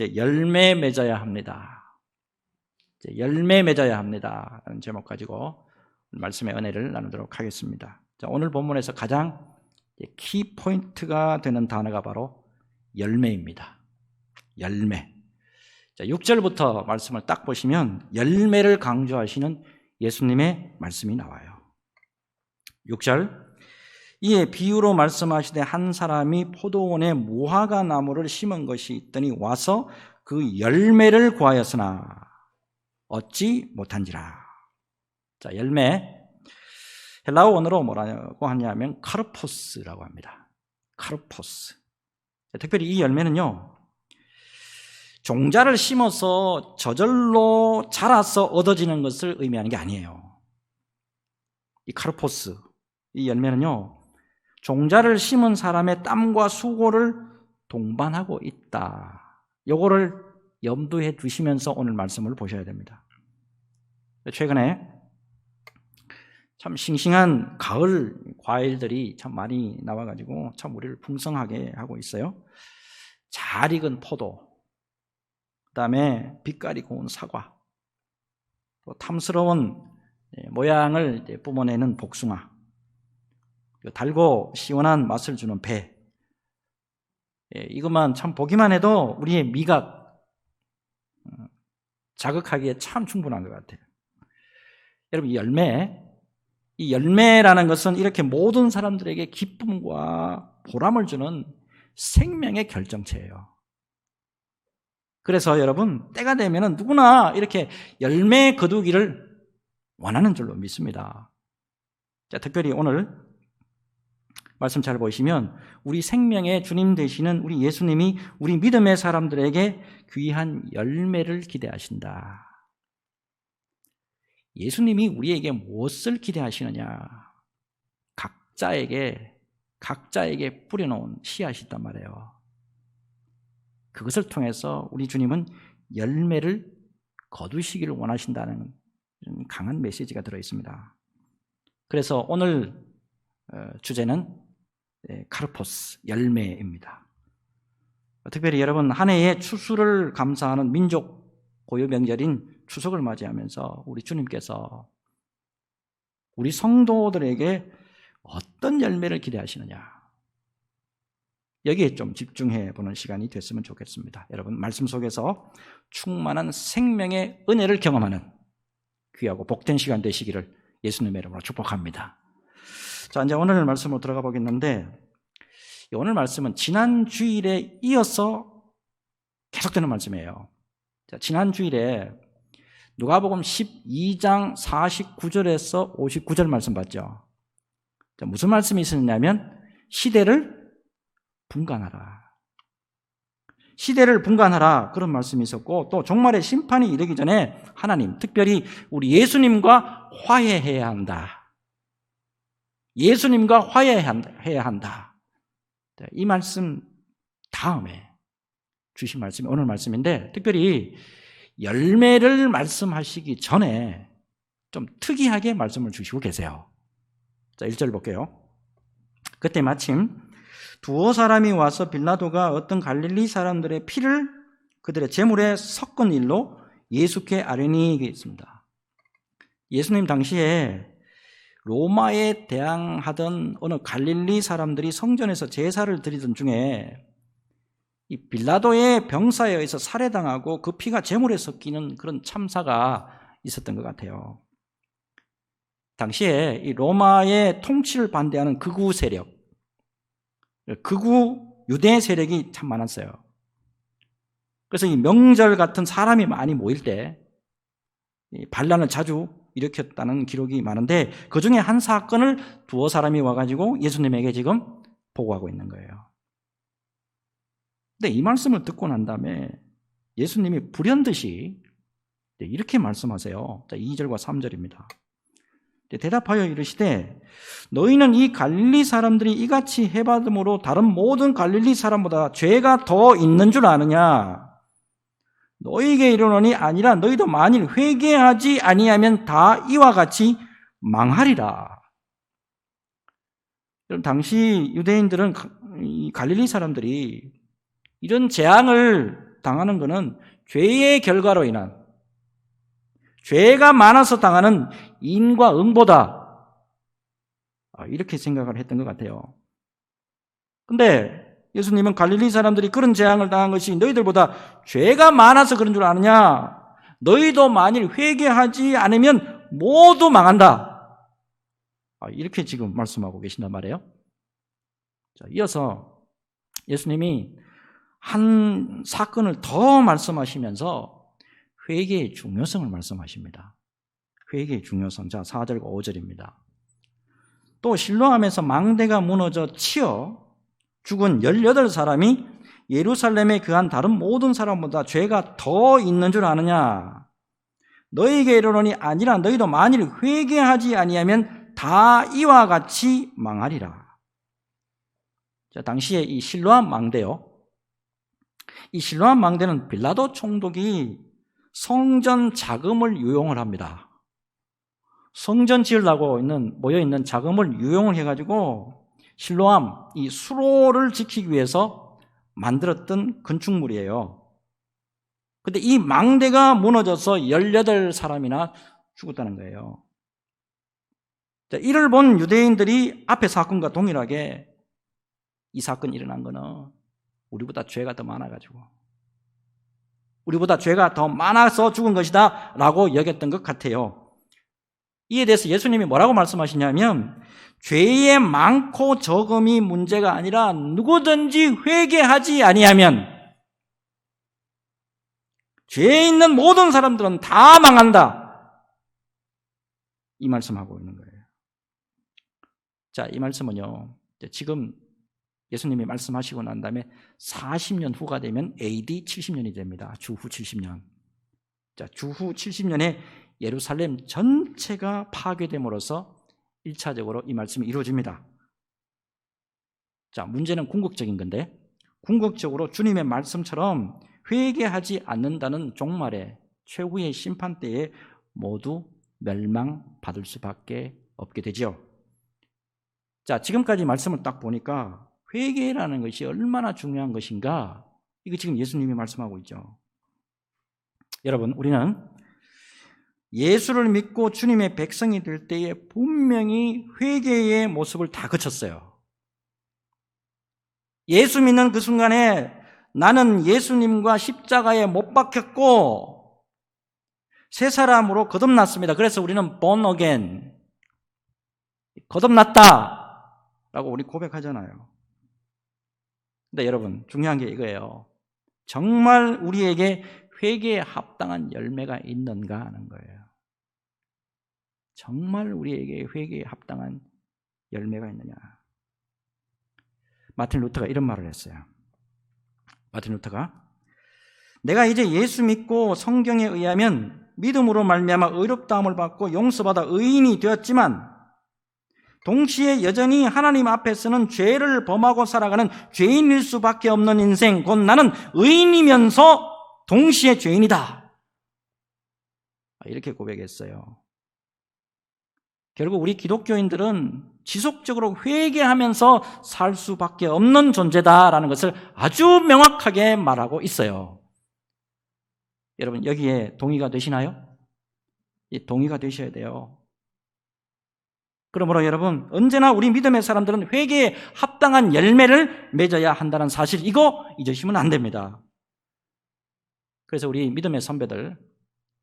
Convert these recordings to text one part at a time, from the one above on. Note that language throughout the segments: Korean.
이제 열매 맺어야 합니다. 이제 열매 맺어야 합니다. 라는 제목 가지고 말씀의 은혜를 나누도록 하겠습니다. 자, 오늘 본문에서 가장 키 포인트가 되는 단어가 바로 열매입니다. 열매. 자, 6절부터 말씀을 딱 보시면 열매를 강조하시는 예수님의 말씀이 나와요. 6절. 이에 비유로 말씀하시되 한 사람이 포도원에 무화과 나무를 심은 것이 있더니 와서 그 열매를 구하였으나 얻지 못한지라. 자, 열매. 헬라어 원어로 뭐라고 하냐면 카르포스라고 합니다. 카르포스. 특별히 이 열매는요. 종자를 심어서 저절로 자라서 얻어지는 것을 의미하는 게 아니에요. 이 카르포스, 이 열매는요. 종자를 심은 사람의 땀과 수고를 동반하고 있다. 요거를 염두에 두시면서 오늘 말씀을 보셔야 됩니다. 최근에 참 싱싱한 가을 과일들이 참 많이 나와가지고 참 우리를 풍성하게 하고 있어요. 잘 익은 포도, 그 다음에 빛깔이 고운 사과, 또 탐스러운 모양을 뿜어내는 복숭아, 달고 시원한 맛을 주는 배. 예, 이것만 참 보기만 해도 우리의 미각 어, 자극하기에 참 충분한 것 같아요. 여러분, 이 열매, 이 열매라는 것은 이렇게 모든 사람들에게 기쁨과 보람을 주는 생명의 결정체예요. 그래서 여러분, 때가 되면 누구나 이렇게 열매 거두기를 원하는 줄로 믿습니다. 자, 특별히 오늘 말씀 잘 보시면 우리 생명의 주님 되시는 우리 예수님이 우리 믿음의 사람들에게 귀한 열매를 기대하신다. 예수님이 우리에게 무엇을 기대하시느냐? 각자에게 각자에게 뿌려놓은 씨앗이 있단 말이에요. 그것을 통해서 우리 주님은 열매를 거두시기를 원하신다는 강한 메시지가 들어 있습니다. 그래서 오늘 어, 주제는 네, 카르포스 열매입니다. 특별히 여러분 한 해의 추수를 감사하는 민족 고유 명절인 추석을 맞이하면서 우리 주님께서 우리 성도들에게 어떤 열매를 기대하시느냐 여기에 좀 집중해 보는 시간이 됐으면 좋겠습니다. 여러분 말씀 속에서 충만한 생명의 은혜를 경험하는 귀하고 복된 시간 되시기를 예수님의 이름으로 축복합니다. 자, 이제 오늘 말씀으로 들어가 보겠는데, 오늘 말씀은 지난 주일에 이어서 계속되는 말씀이에요. 자, 지난 주일에 누가복음 12장 49절에서 59절 말씀 봤죠. 자, 무슨 말씀이 있었냐면 시대를 분간하라. 시대를 분간하라 그런 말씀이 있었고 또 종말의 심판이 이르기 전에 하나님 특별히 우리 예수님과 화해해야 한다. 예수님과 화해해야 한다. 네, 이 말씀 다음에 주신 말씀이 오늘 말씀인데 특별히 열매를 말씀하시기 전에 좀 특이하게 말씀을 주시고 계세요. 자, 1절 볼게요. 그때 마침 두어 사람이 와서 빌라도가 어떤 갈릴리 사람들의 피를 그들의 재물에 섞은 일로 예수께 아뢰니 있습니다. 예수님 당시에 로마에 대항하던 어느 갈릴리 사람들이 성전에서 제사를 드리던 중에 이 빌라도의 병사에 의해서 살해당하고 그 피가 재물에 섞이는 그런 참사가 있었던 것 같아요. 당시에 이 로마의 통치를 반대하는 극우 세력, 극우 유대 세력이 참 많았어요. 그래서 이 명절 같은 사람이 많이 모일 때 반란을 자주 일으켰다는 기록이 많은데 그 중에 한 사건을 두어 사람이 와가지고 예수님에게 지금 보고하고 있는 거예요. 근데 이 말씀을 듣고 난 다음에 예수님이 불현듯이 이렇게 말씀하세요. 2절과 3절입니다. 대답하여 이르시되 너희는 이 갈릴리 사람들이 이같이 해받음으로 다른 모든 갈릴리 사람보다 죄가 더 있는 줄 아느냐? 너희에게 이르노니 아니라 너희도 만일 회개하지 아니하면 다 이와 같이 망하리라. 당시 유대인들은 갈릴리 사람들이 이런 재앙을 당하는 것은 죄의 결과로 인한 죄가 많아서 당하는 인과 응보다 아, 이렇게 생각을 했던 것 같아요. 근데 예수님은 갈릴리 사람들이 그런 재앙을 당한 것이 너희들보다 죄가 많아서 그런 줄 아느냐? 너희도 만일 회개하지 않으면 모두 망한다. 아, 이렇게 지금 말씀하고 계신단 말이에요. 자, 이어서 예수님이 한 사건을 더 말씀하시면서 회개의 중요성을 말씀하십니다. 회개의 중요성. 자, 4절과 5절입니다. 또 실로암에서 망대가 무너져 치어 죽은 18사람이 예루살렘에 그한 다른 모든 사람보다 죄가 더 있는 줄 아느냐? 너희에게 이르노니 아니라 너희도 만일 회개하지 아니하면 다 이와 같이 망하리라. 자, 당시에 이 실로암 망대요. 이 실로암 망대는 빌라도 총독이 성전 자금을 유용을 합니다. 성전 지으려고 있는 모여 있는 자금을 유용을 해가지고 실로암 이 수로를 지키기 위해서 만들었던 건축물이에요. 근데 이 망대가 무너져서 18사람이나 죽었다는 거예요. 자, 이를 본 유대인들이 앞의 사건과 동일하게 이 사건이 일어난 거는 우리보다 죄가 더 많아가지고 우리보다 죄가 더 많아서 죽은 것이다 라고 여겼던 것 같아요. 이에 대해서 예수님이 뭐라고 말씀하시냐면 죄의 많고 적음이 문제가 아니라 누구든지 회개하지 아니하면 죄에 있는 모든 사람들은 다 망한다. 이 말씀하고 있는 거예요. 자, 이 말씀은요. 지금 예수님이 말씀하시고 난 다음에 40년 후가 되면 AD 70년이 됩니다. 주후 70년. 자, 주후 70년에 예루살렘 전체가 파괴됨으로써 1차적으로 이 말씀이 이루어집니다. 자, 문제는 궁극적인 건데, 궁극적으로 주님의 말씀처럼 회개하지 않는다는 종말의 최후의 심판 때에 모두 멸망받을 수밖에 없게 되지요. 자, 지금까지 말씀을 딱 보니까 회개라는 것이 얼마나 중요한 것인가? 이거 지금 예수님이 말씀하고 있죠. 여러분, 우리는 예수를 믿고 주님의 백성이 될 때에 분명히 회개의 모습을 다 거쳤어요. 예수 믿는 그 순간에 나는 예수님과 십자가에 못 박혔고 새 사람으로 거듭났습니다. 그래서 우리는 born again. 거듭났다. 라고 우리 고백하잖아요. 근데 여러분, 중요한 게 이거예요. 정말 우리에게 회개에 합당한 열매가 있는가 하는 거예요. 정말 우리에게 회개에 합당한 열매가 있느냐. 마틴 루터가 이런 말을 했어요. 마틴 루터가 내가 이제 예수 믿고 성경에 의하면 믿음으로 말미암아 의롭다함을 받고 용서받아 의인이 되었지만 동시에 여전히 하나님 앞에서는 죄를 범하고 살아가는 죄인일 수밖에 없는 인생, 곧 나는 의인이면서 동시에 죄인이다. 이렇게 고백했어요. 결국 우리 기독교인들은 지속적으로 회개하면서 살 수밖에 없는 존재다라는 것을 아주 명확하게 말하고 있어요. 여러분, 여기에 동의가 되시나요? 동의가 되셔야 돼요. 그러므로 여러분, 언제나 우리 믿음의 사람들은 회개에 합당한 열매를 맺어야 한다는 사실, 이거 잊으시면 안 됩니다. 그래서 우리 믿음의 선배들,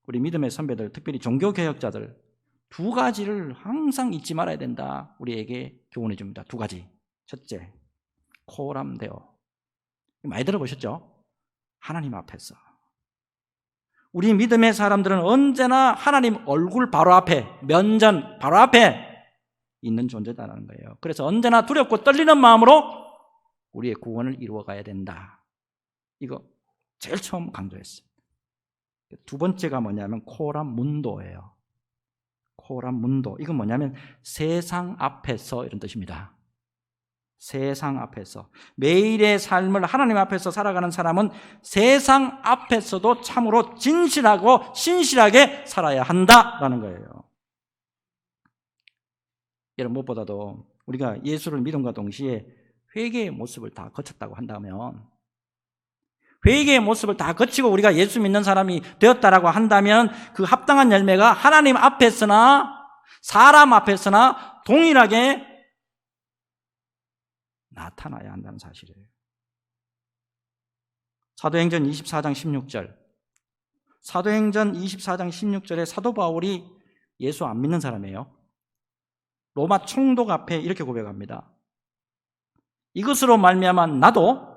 우리 믿음의 선배들, 특별히 종교개혁자들, 두 가지를 항상 잊지 말아야 된다. 우리에게 교훈해 줍니다. 두 가지. 첫째, 코람되어. 많이 들어보셨죠? 하나님 앞에서. 우리 믿음의 사람들은 언제나 하나님 얼굴 바로 앞에, 면전 바로 앞에 있는 존재다라는 거예요. 그래서 언제나 두렵고 떨리는 마음으로 우리의 구원을 이루어 가야 된다. 이거 제일 처음 강조했어요. 두 번째가 뭐냐면 코람 문도예요. 코람 문도. 이건 뭐냐면 세상 앞에서 이런 뜻입니다. 세상 앞에서. 매일의 삶을 하나님 앞에서 살아가는 사람은 세상 앞에서도 참으로 진실하고 신실하게 살아야 한다라는 거예요. 여러분 무엇보다도 우리가 예수를 믿음과 동시에 회개의 모습을 다 거쳤다고 한다면 회개의 모습을 다 거치고 우리가 예수 믿는 사람이 되었다라고 한다면 그 합당한 열매가 하나님 앞에서나 사람 앞에서나 동일하게 나타나야 한다는 사실이에요. 사도행전 24장 16절. 사도행전 24장 16절에 사도 바울이 예수 안 믿는 사람이에요. 로마 총독 앞에 이렇게 고백합니다. 이것으로 말미암아 나도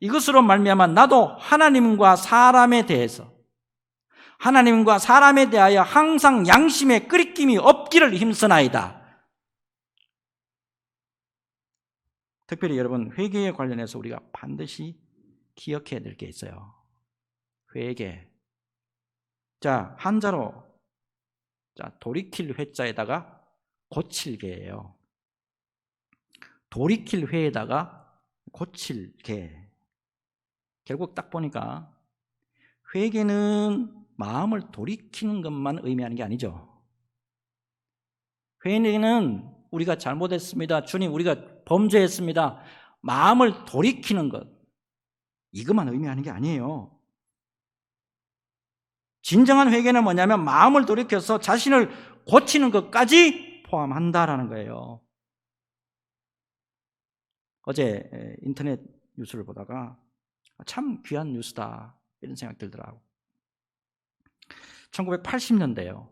이것으로 말미암아 나도 하나님과 사람에 대해서 하나님과 사람에 대하여 항상 양심에 끄리낌이 없기를 힘쓰나이다. 특별히 여러분 회개에 관련해서 우리가 반드시 기억해야 될 게 있어요. 회개. 자, 한자로 자, 돌이킬 회자에다가 고칠개예요. 돌이킬 회에다가 고칠개. 결국 딱 보니까 회개는 마음을 돌이키는 것만 의미하는 게 아니죠. 회개는 우리가 잘못했습니다. 주님, 우리가 범죄했습니다. 마음을 돌이키는 것. 이것만 의미하는 게 아니에요. 진정한 회개는 뭐냐면 마음을 돌이켜서 자신을 고치는 것까지 포함한다라는 거예요. 어제 인터넷 뉴스를 보다가 참 귀한 뉴스다 이런 생각 들더라고. 1980년대요.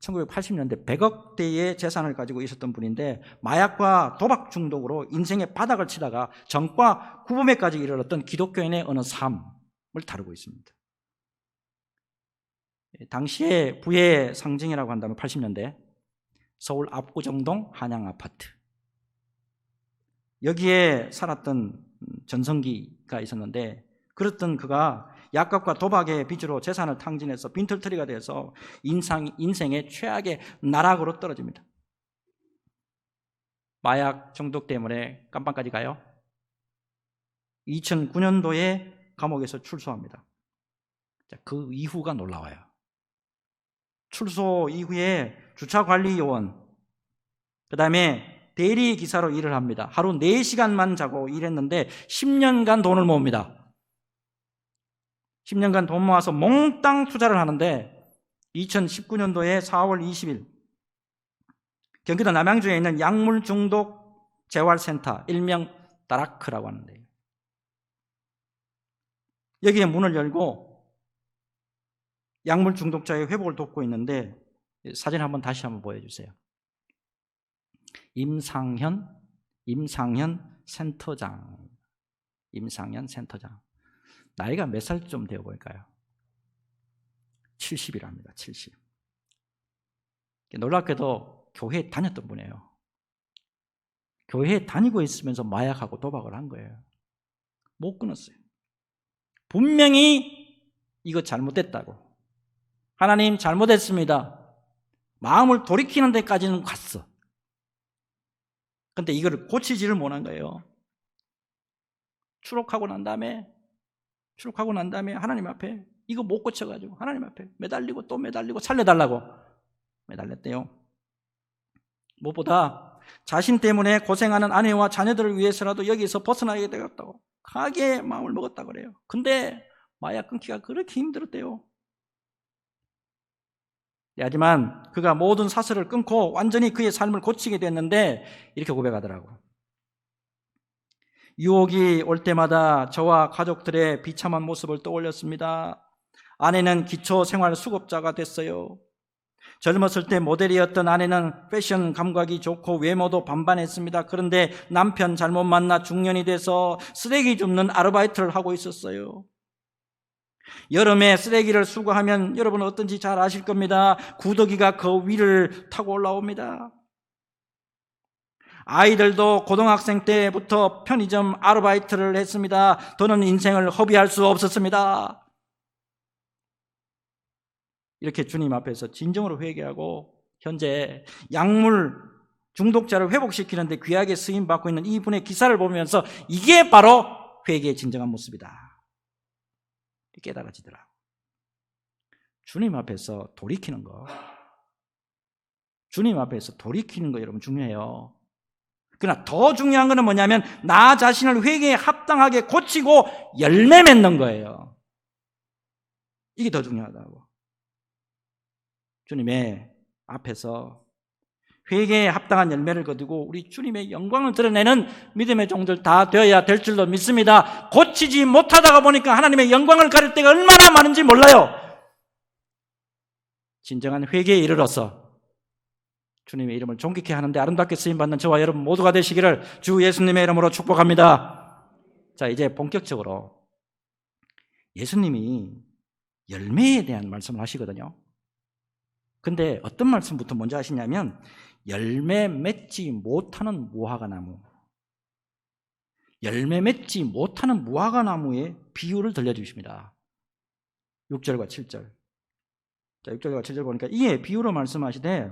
1980년대 100억대의 재산을 가지고 있었던 분인데 마약과 도박 중독으로 인생의 바닥을 치다가 정과 구범에까지 이르렀던 기독교인의 어느 삶을 다루고 있습니다. 당시의 부의 상징이라고 한다면 80년대 서울 압구정동 한양 아파트 여기에 살았던 전성기가 있었는데 그랬던 그가 약값과 도박의 빚으로 재산을 탕진해서 빈털터리가 돼서 인상, 인생의 최악의 나락으로 떨어집니다. 마약 중독 때문에 깜빵까지 가요. 2009년도에 감옥에서 출소합니다. 그 이후가 놀라워요. 출소 이후에 주차관리요원, 그 다음에 대리 기사로 일을 합니다. 하루 4시간만 자고 일했는데 10년간 돈을 모읍니다. 10년간 돈 모아서 몽땅 투자를 하는데 2019년도에 4월 20일 경기도 남양주에 있는 약물 중독 재활센터 일명 다라크라고 하는데 여기에 문을 열고 약물 중독자의 회복을 돕고 있는데 사진 한번 다시 한번 보여주세요. 임상현, 임상현 센터장, 임상현 센터장. 나이가 몇 살쯤 되어 보일까요? 70이랍니다. 70. 놀랍게도 교회에 다녔던 분이에요. 교회에 다니고 있으면서 마약하고 도박을 한 거예요. 못 끊었어요. 분명히 이거 잘못됐다고. 하나님 잘못했습니다. 마음을 돌이키는 데까지는 갔어. 근데 이거를 고치지를 못한 거예요. 추록하고 난 다음에 추록하고 난 다음에 하나님 앞에 이거 못 고쳐가지고 하나님 앞에 매달리고 또 매달리고 살려달라고 매달렸대요. 무엇보다 자신 때문에 고생하는 아내와 자녀들을 위해서라도 여기서 벗어나게 되었다고 강하게 마음을 먹었다 그래요. 근데 마약 끊기가 그렇게 힘들었대요. 네, 하지만 그가 모든 사슬을 끊고 완전히 그의 삶을 고치게 됐는데 이렇게 고백하더라고. 유혹이 올 때마다 저와 가족들의 비참한 모습을 떠올렸습니다. 아내는 기초 생활 수급자가 됐어요. 젊었을 때 모델이었던 아내는 패션 감각이 좋고 외모도 반반했습니다. 그런데 남편 잘못 만나 중년이 돼서 쓰레기 줍는 아르바이트를 하고 있었어요. 여름에 쓰레기를 수거하면 여러분 어떤지 잘 아실 겁니다. 구더기가 그 위를 타고 올라옵니다. 아이들도 고등학생 때부터 편의점 아르바이트를 했습니다. 더는 인생을 허비할 수 없었습니다. 이렇게 주님 앞에서 진정으로 회개하고 현재 약물 중독자를 회복시키는데 귀하게 쓰임 받고 있는 이분의 기사를 보면서 이게 바로 회개의 진정한 모습이다. 깨달아지더라. 주님 앞에서 돌이키는 거. 주님 앞에서 돌이키는 거 여러분 중요해요. 그러나 더 중요한 것은 뭐냐면 나 자신을 회개에 합당하게 고치고 열매 맺는 거예요. 이게 더 중요하다고. 주님의 앞에서 회개에 합당한 열매를 거두고 우리 주님의 영광을 드러내는 믿음의 종들 다 되어야 될 줄로 믿습니다. 고치지 못하다가 보니까 하나님의 영광을 가릴 때가 얼마나 많은지 몰라요. 진정한 회개에 이르러서 주님의 이름을 존귀케 하는데 아름답게 쓰임 받는 저와 여러분 모두가 되시기를 주 예수님의 이름으로 축복합니다. 자, 이제 본격적으로 예수님이 열매에 대한 말씀을 하시거든요. 근데 어떤 말씀부터 먼저 하시냐면 열매 맺지 못하는 무화과 나무. 열매 맺지 못하는 무화과 나무의 비유를 들려주십니다. 6절과 7절. 자, 6절과 7절 보니까 이에 비유로 말씀하시되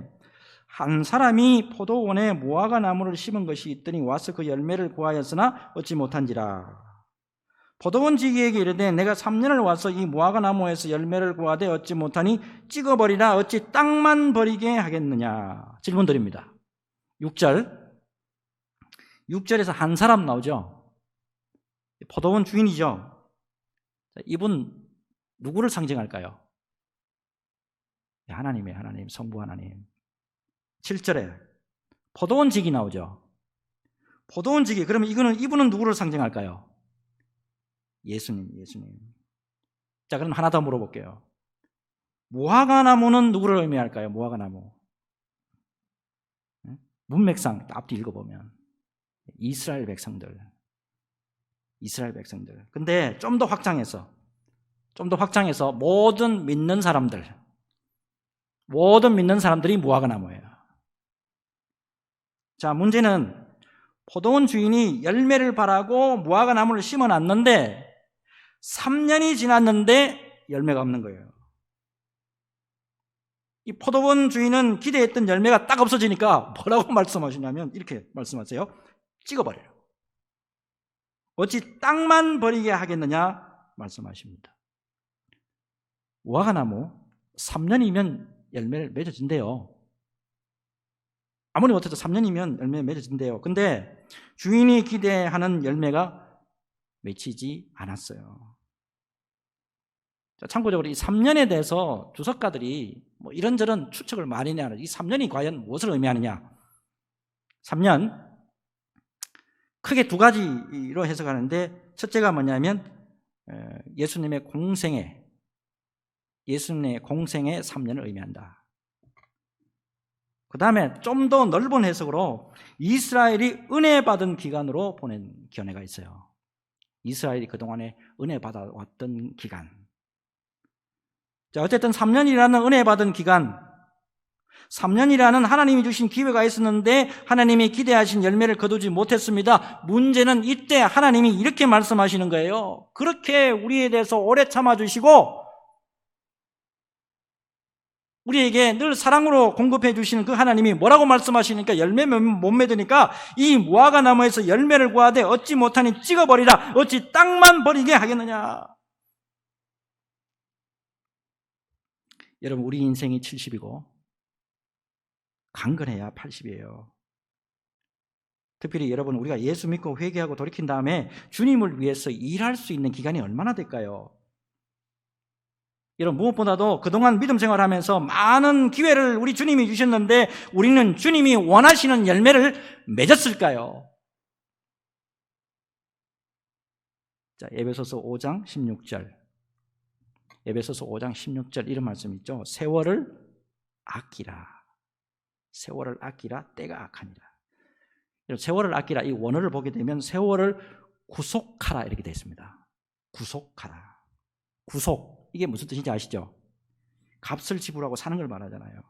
한 사람이 포도원에 무화과 나무를 심은 것이 있더니 와서 그 열매를 구하였으나 얻지 못한지라. 포도원 지기에게 이르되 내가 3년을 와서 이 무화과 나무에서 열매를 구하되 얻지 못하니 찍어버리라. 어찌 땅만 버리게 하겠느냐? 질문 드립니다. 6절. 6절에서 한 사람 나오죠. 포도원 주인이죠. 이분 누구를 상징할까요? 네, 하나님의 하나님 성부 하나님. 7절에 포도원 직이 나오죠. 포도원 직이 그러면 이거는 이분은 누구를 상징할까요? 예수님, 예수님. 자, 그럼 하나 더 물어볼게요. 무화과 나무는 누구를 의미할까요? 무화과 나무. 문맥상 앞뒤 읽어보면 이스라엘 백성들. 이스라엘 백성들. 근데 좀 더 확장해서 좀 더 확장해서 모든 믿는 사람들. 모든 믿는 사람들이 무화과 나무예요. 자, 문제는 포도원 주인이 열매를 바라고 무화과 나무를 심어 놨는데 3년이 지났는데 열매가 없는 거예요. 이 포도원 주인은 기대했던 열매가 딱 없어지니까 뭐라고 말씀하시냐면 이렇게 말씀하세요. 찍어버려요. 어찌 땅만 버리게 하겠느냐 말씀하십니다. 무화과나무 3년이면 열매를 맺어진대요. 아무리 못해도 3년이면 열매 맺어진대요. 근데 주인이 기대하는 열매가 맺히지 않았어요. 자, 참고적으로 이 3년에 대해서 주석가들이 뭐 이런저런 추측을 많이 내는 이 3년이 과연 무엇을 의미하느냐? 3년 크게 두 가지로 해석하는데 첫째가 뭐냐면 예수님의 공생에 예수님의 공생의 3년을 의미한다. 그 다음에 좀 더 넓은 해석으로 이스라엘이 은혜 받은 기간으로 보낸 견해가 있어요. 이스라엘이 그동안에 은혜 받아왔던 기간. 자, 어쨌든 3년이라는 은혜 받은 기간, 3년이라는 하나님이 주신 기회가 있었는데 하나님이 기대하신 열매를 거두지 못했습니다. 문제는 이때 하나님이 이렇게 말씀하시는 거예요. 그렇게 우리에 대해서 오래 참아주시고 우리에게 늘 사랑으로 공급해 주시는 그 하나님이 뭐라고 말씀하시니까 열매 못 맺으니까 이 무화과 나무에서 열매를 구하되 얻지 못하니 찍어버리라 어찌 땅만 버리게 하겠느냐 여러분 우리 인생이 70이고 강건해야 80이에요. 특별히 여러분 우리가 예수 믿고 회개하고 돌이킨 다음에 주님을 위해서 일할 수 있는 기간이 얼마나 될까요? 여러분 무엇보다도 그동안 믿음 생활하면서 많은 기회를 우리 주님이 주셨는데 우리는 주님이 원하시는 열매를 맺었을까요? 자, 에베소서 5장 16절. 에베소서 5장 16절 이런 말씀 있죠. 세월을 아끼라. 세월을 아끼라 때가 악하니라. 세월을 아끼라 이 원어를 보게 되면 세월을 구속하라 이렇게 되어 있습니다. 구속하라. 구속. 이게 무슨 뜻인지 아시죠? 값을 지불하고 사는 걸 말하잖아요.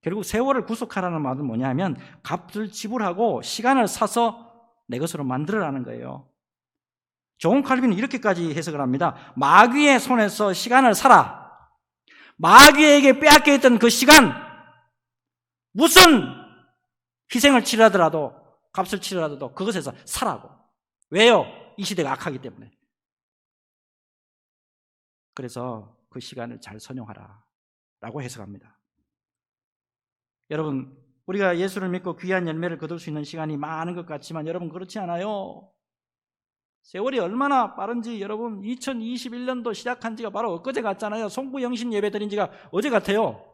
결국 세월을 구속하라는 말은 뭐냐면 값을 지불하고 시간을 사서 내 것으로 만들어라는 거예요. 좋은 칼빈은 이렇게까지 해석을 합니다. 마귀의 손에서 시간을 사라. 마귀에게 빼앗겨 있던 그 시간, 무슨 희생을 치르더라도, 값을 치르더라도 그것에서 사라고. 왜요? 이 시대가 악하기 때문에. 그래서 그 시간을 잘 선용하라. 라고 해석합니다. 여러분, 우리가 예수를 믿고 귀한 열매를 거둘 수 있는 시간이 많은 것 같지만 여러분 그렇지 않아요. 세월이 얼마나 빠른지 여러분 2021년도 시작한 지가 바로 엊그제 같잖아요. 송구영신 예배 드린 지가 어제 같아요.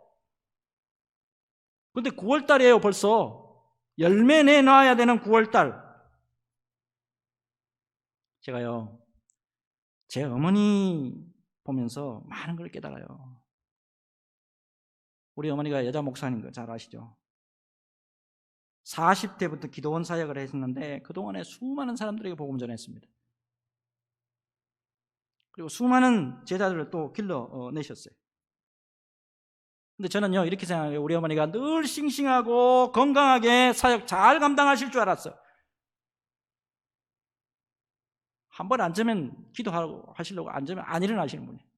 근데 9월 달이에요, 벌써. 열매 내놔야 되는 9월 달. 제가요, 제 어머니 보면서 많은 걸 깨달아요. 우리 어머니가 여자 목사님 거 잘 아시죠? 40대부터 기도원 사역을 했었는데 그동안에 수많은 사람들에게 복음 전했습니다. 그리고 수많은 제자들을 또 길러내셨어요. 근데 저는요, 이렇게 생각해요. 우리 어머니가 늘 싱싱하고 건강하게 사역 잘 감당하실 줄 알았어요. 한 번 앉으면 기도하고 하시려고 앉으면 안 일어나시는 분이에요.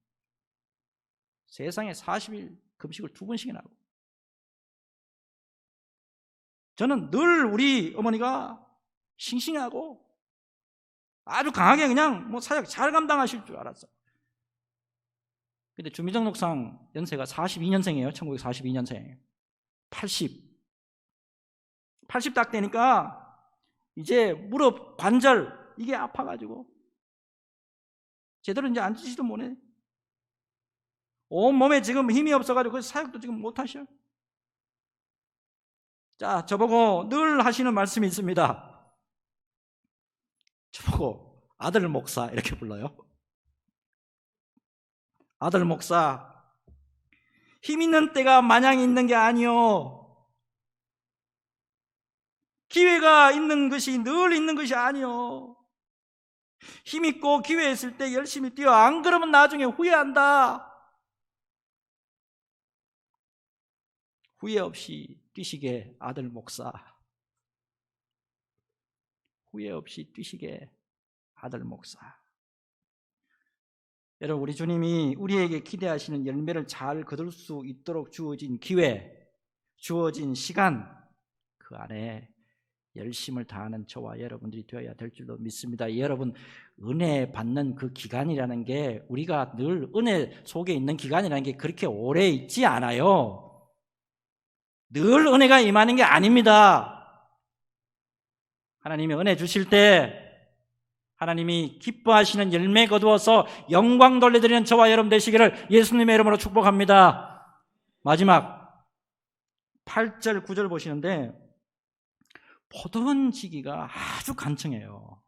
세상에 40일 금식을 두 번씩이나 하고. 저는 늘 우리 어머니가 싱싱하고 아주 강하게 그냥 뭐 사역 잘 감당하실 줄 알았어요. 근데 주미정 녹상 연세가 42년생이에요. 1942년생. 80. 80 딱 되니까 이제 무릎 관절 이게 아파가지고 제대로 이제 앉으지도 못해. 온 몸에 지금 힘이 없어가지고 그 사역도 지금 못 하셔. 자, 저보고 늘 하시는 말씀이 있습니다. 저보고 아들 목사 이렇게 불러요. 아들 목사 힘 있는 때가 마냥 있는 게 아니요. 기회가 있는 것이 늘 있는 것이 아니요. 힘 있고 기회 있을 때 열심히 뛰어. 안 그러면 나중에 후회한다. 후회 없이 뛰시게 아들 목사. 후회 없이 뛰시게 아들 목사. 여러분, 우리 주님이 우리에게 기대하시는 열매를 잘 거둘 수 있도록 주어진 기회, 주어진 시간, 그 안에 열심을 다하는 저와 여러분들이 되어야 될 줄로 믿습니다. 여러분, 은혜 받는 그 기간이라는 게 우리가 늘 은혜 속에 있는 기간이라는 게 그렇게 오래 있지 않아요. 늘 은혜가 임하는 게 아닙니다. 하나님이 은혜 주실 때 하나님이 기뻐하시는 열매 거두어서 영광 돌려드리는 저와 여러분 되시기를 예수님의 이름으로 축복합니다. 마지막 8절 9절 보시는데 포도원 지기가 아주 간청해요.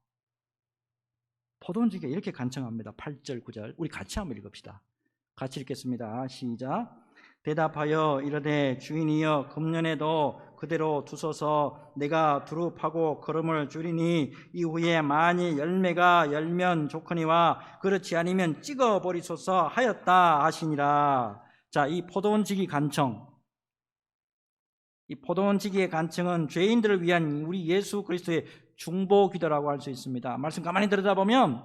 포도원 지기가 이렇게 간청합니다. 8절 9절 우리 같이 한번 읽읍시다. 같이 읽겠습니다. 시작. 대답하여 이르되 주인이여 금년에도 그대로 두소서 내가 두릅하고 걸음을 줄이니 이후에 만일 열매가 열면 좋거니와 그렇지 않으면 찍어버리소서 하였다 하시니라. 자 이 포도원지기 간청. 이 포도원지기의 간청은 죄인들을 위한 우리 예수 그리스도의 중보 기도라고 할 수 있습니다. 말씀 가만히 들여다보면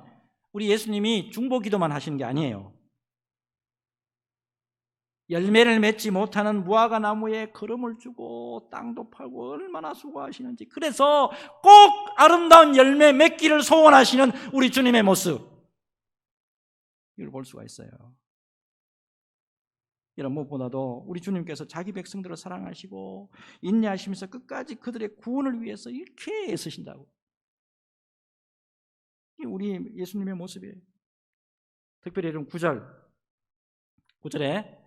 우리 예수님이 중보 기도만 하시는 게 아니에요 열매를 맺지 못하는 무화과 나무에 걸음을 주고 땅도 팔고 얼마나 수고하시는지 그래서 꼭 아름다운 열매 맺기를 소원하시는 우리 주님의 모습 이걸 볼 수가 있어요. 이런 무엇보다도 우리 주님께서 자기 백성들을 사랑하시고 인내하시면서 끝까지 그들의 구원을 위해서 이렇게 애쓰신다고. 이 우리 예수님의 모습이에요. 특별히 이런 9절 9절에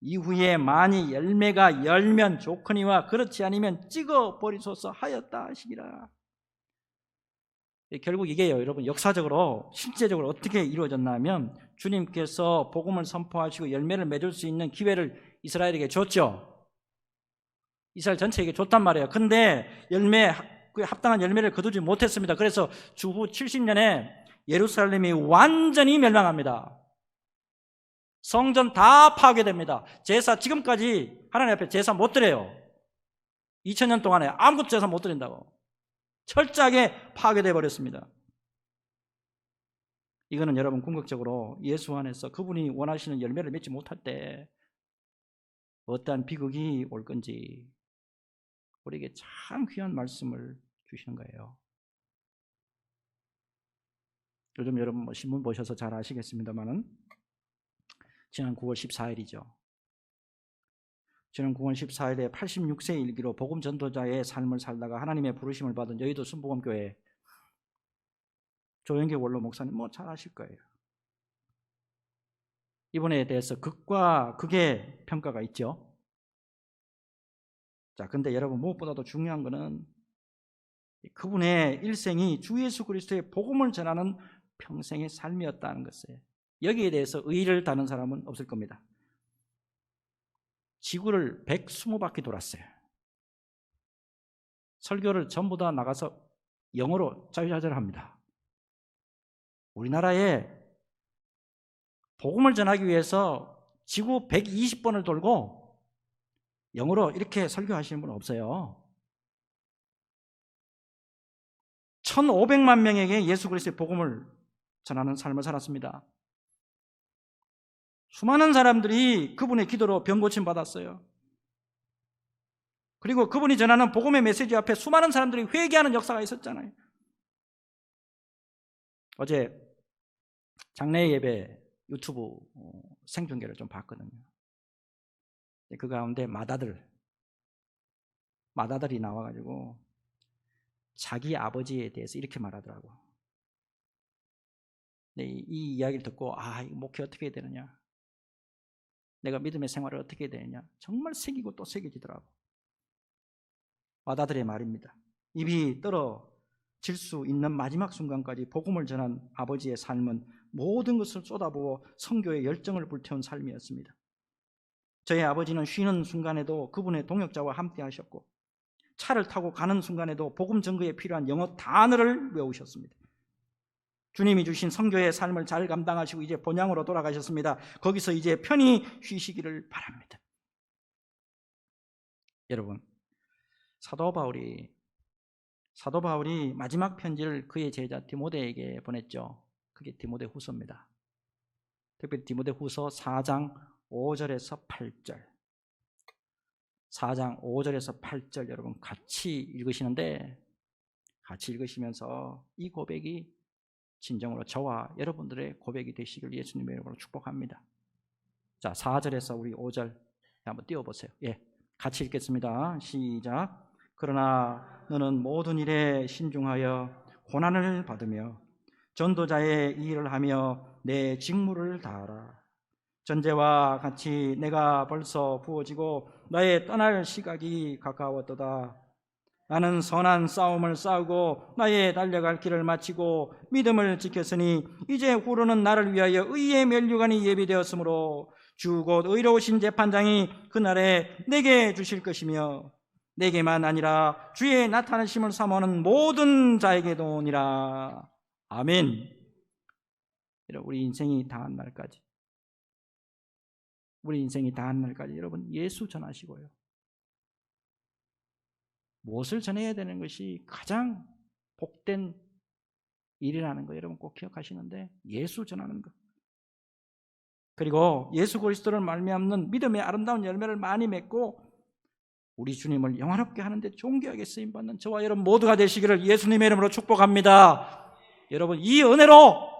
이후에 많이 열매가 열면 좋거니와 그렇지 않으면 찍어 버리소서 하였다 하시기라. 결국 이게요, 여러분 역사적으로 실제적으로 어떻게 이루어졌나 하면 주님께서 복음을 선포하시고 열매를 맺을 수 있는 기회를 이스라엘에게 줬죠. 이스라엘 전체에게 줬단 말이에요. 근데 열매 그 합당한 열매를 거두지 못했습니다. 그래서 주후 70년에 예루살렘이 완전히 멸망합니다. 성전 다 파괴됩니다. 제사 지금까지 하나님 앞에 제사 못 드려요. 2000년 동안에 아무것도 제사 못 드린다고. 철저하게 파괴돼 버렸습니다. 이거는 여러분 궁극적으로 예수 안에서 그분이 원하시는 열매를 맺지 못할 때 어떠한 비극이 올 건지 우리에게 참 귀한 말씀을 주시는 거예요. 요즘 여러분 뭐 신문 보셔서 잘 아시겠습니다만은 지난 9월 14일이죠. 저는 9월 14일에 86세 일기로 복음 전도자의 삶을 살다가 하나님의 부르심을 받은 여의도 순복음교회 조영기 원로 목사님 뭐 잘 아실 거예요. 이분에 대해서 극과 극의 평가가 있죠. 자, 근데 여러분 무엇보다도 중요한 것은 그분의 일생이 주 예수 그리스도의 복음을 전하는 평생의 삶이었다는 것이에요. 여기에 대해서 의의를 다는 사람은 없을 겁니다. 지구를 120바퀴 돌았어요. 설교를 전부 다 나가서 영어로 자유자재합니다. 우리나라에 복음을 전하기 위해서 지구 120번을 돌고 영어로 이렇게 설교하시는 분은 없어요. 1500만 명에게 예수 그리스도의 복음을 전하는 삶을 살았습니다. 수많은 사람들이 그분의 기도로 병 고침 받았어요. 그리고 그분이 전하는 복음의 메시지 앞에 수많은 사람들이 회개하는 역사가 있었잖아요. 어제 장례 예배 유튜브 어, 생중계를 좀 봤거든요. 그 가운데 마다들, 마다들이 나와가지고 자기 아버지에 대해서 이렇게 말하더라고. 네, 이, 이 이야기를 듣고 아, 이 목회 어떻게 해야 되느냐? 내가 믿음의 생활을 어떻게 해야 되느냐? 정말 새기고 또 새겨지더라고. 마다들의 말입니다. 입이 떨어질 수 있는 마지막 순간까지 복음을 전한 아버지의 삶은 모든 것을 쏟아부어 성교의 열정을 불태운 삶이었습니다. 저희 아버지는 쉬는 순간에도 그분의 동역자와 함께 하셨고 차를 타고 가는 순간에도 복음 전거에 필요한 영어 단어를 외우셨습니다. 주님이 주신 성교의 삶을 잘 감당하시고 이제 본향으로 돌아가셨습니다. 거기서 이제 편히 쉬시기를 바랍니다. 여러분, 사도 바울이 사도 바울이 마지막 편지를 그의 제자 디모데에게 보냈죠. 그게 디모데 후서입니다. 특별히 디모데 후서 4장 5절에서 8절. 4장 5절에서 8절 여러분 같이 읽으시는데 같이 읽으시면서 이 고백이 진정으로 저와 여러분들의 고백이 되시길 예수님의 이름으로 축복합니다. 자, 4절에서 우리 5절 한번 띄워 보세요. 예. 같이 읽겠습니다. 시작. 그러나 너는 모든 일에 신중하여 고난을 받으며 전도자의 일을 하며 내 직무를 다하라. 전제와 같이 내가 벌써 부어지고 너의 떠날 시각이 가까웠도다. 나는 선한 싸움을 싸우고 나의 달려갈 길을 마치고 믿음을 지켰으니 이제 후로는 나를 위하여 의의 멸류관이 예비되었으므로 주 곧 의로우신 재판장이 그날에 내게 주실 것이며 내게만 아니라 주의 나타나심을 사모하는 모든 자에게도니라. 아멘. 우리 인생이 다한 날까지 우리 인생이 다한 날까지 여러분 예수 전하시고요. 무엇을 전해야 되는 것이 가장 복된 일이라는 거 여러분 꼭 기억하시는데 예수 전하는 것. 그리고 예수 그리스도를 말미암는 믿음의 아름다운 열매를 많이 맺고 우리 주님을 영화롭게 하는데 존귀하게 쓰임 받는 저와 여러분 모두가 되시기를 예수님의 이름으로 축복합니다. 여러분 이 은혜로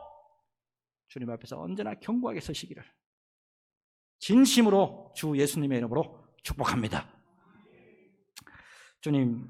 주님 앞에서 언제나 견고하게 서시기를 진심으로 주 예수님의 이름으로 축복합니다. 주님